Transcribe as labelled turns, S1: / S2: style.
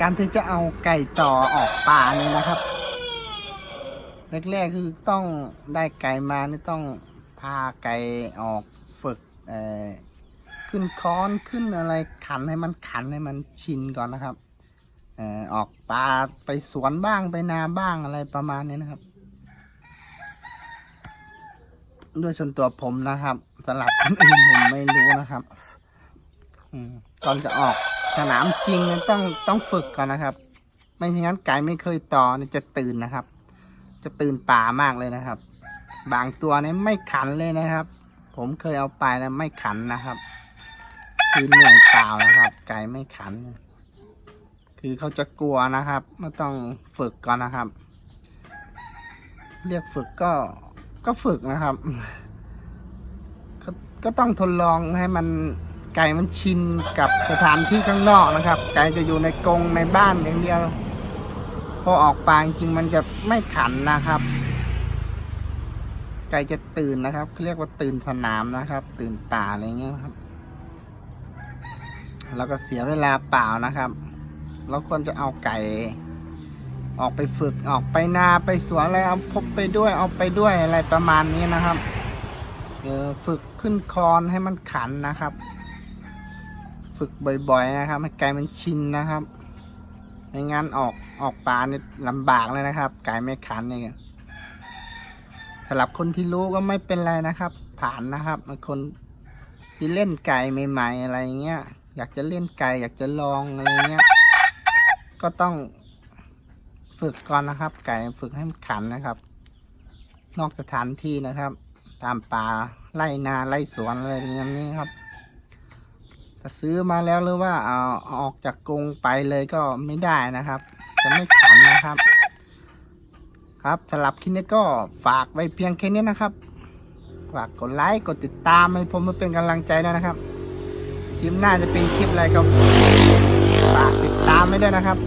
S1: การที่จะเอาไก่ต่อออกป่านี่นะครับแรกๆคือต้องได้ไก่มานี่ต้องพาไก่ออกฝึกขึ้นค้อนขึ้นอะไรขันให้มันขันให้มันชินก่อนนะครับออกป่าไปสวนบ้างไปนาบ้างอะไรประมาณนี้นะครับ ด้วยส่วนตัวผมนะครับสำหรับคนอื่นผมไม่รู้นะครับอืมก่อนจะออก สนามจริงต้องต้องฝึกก่อนนะครับ ไม่อย่างนั้นไก่ไม่เคยต่อจะตื่นนะครับ จะตื่นป่ามากเลยนะครับ บางตัวนี่ไม่ขันเลยนะครับ ผมเคยเอาไปแล้วไม่ขันนะครับ คือเหนื่อยเปล่านะครับ ไก่ไม่ขัน คือเขาจะกลัวนะครับไม่ต้องฝึกก่อนนะครับ เรียกฝึกก็ก็ฝึกนะครับ ก็ก็ต้องทดลองให้มัน ไก่มันชินกับสถานที่ข้างนอกนะครับ ไก่จะอยู่ในกรงในบ้านอย่างเดียว พอออกปลาจริงมันจะไม่ขันนะครับ ไก่จะตื่นนะครับเรียกว่าตื่นสนามนะครับ ตื่นป่าอะไรเงี้ยครับ แล้วก็เสียเวลาเปล่านะครับเราควรจะเอาไก่ ออกไปฝึกออกไปนาไปสวนอะไรเอาพกไปด้วยเอาไปด้วยอะไรประมาณนี้นะครับเออฝึกขึ้นคอนให้มันขันนะครับ ฝึกบ่อย ๆ นะครับให้ไก่มันชินนะครับไม่งั้นออกออกป่านี่ลำบากเลยนะครับ ไก่ไม่ขันเนี่ยสำหรับคนที่รู้ก็ไม่เป็นไรนะครับ ผ่านนะครับคนที่เล่นไก่ใหม่ๆอะไรเงี้ยอยากจะเล่นไก่อยากจะลองอะไรเงี้ยก็ต้องฝึกก่อนนะครับ ไก่ฝึกให้มันขันนะครับ นอกสถานที่นะครับ ตามป่าไล่นาไล่สวนอะไรอย่างนี้ครับ ถ้าซื้อมาแล้วหรือว่าเอาเอาออกจากกรงไปเลยก็ไม่ได้นะครับ จะไม่ขันนะครับ ครับสำหรับคลิปนี้ก็ฝากไว้เพียงแค่นี้นะครับฝากกดไลค์กดติดตามให้ผมมาเป็นกำลังใจด้วยนะครับคลิปหน้าจะเป็นคลิปอะไรก็ฝากติดตามไว้ด้วยนะครับ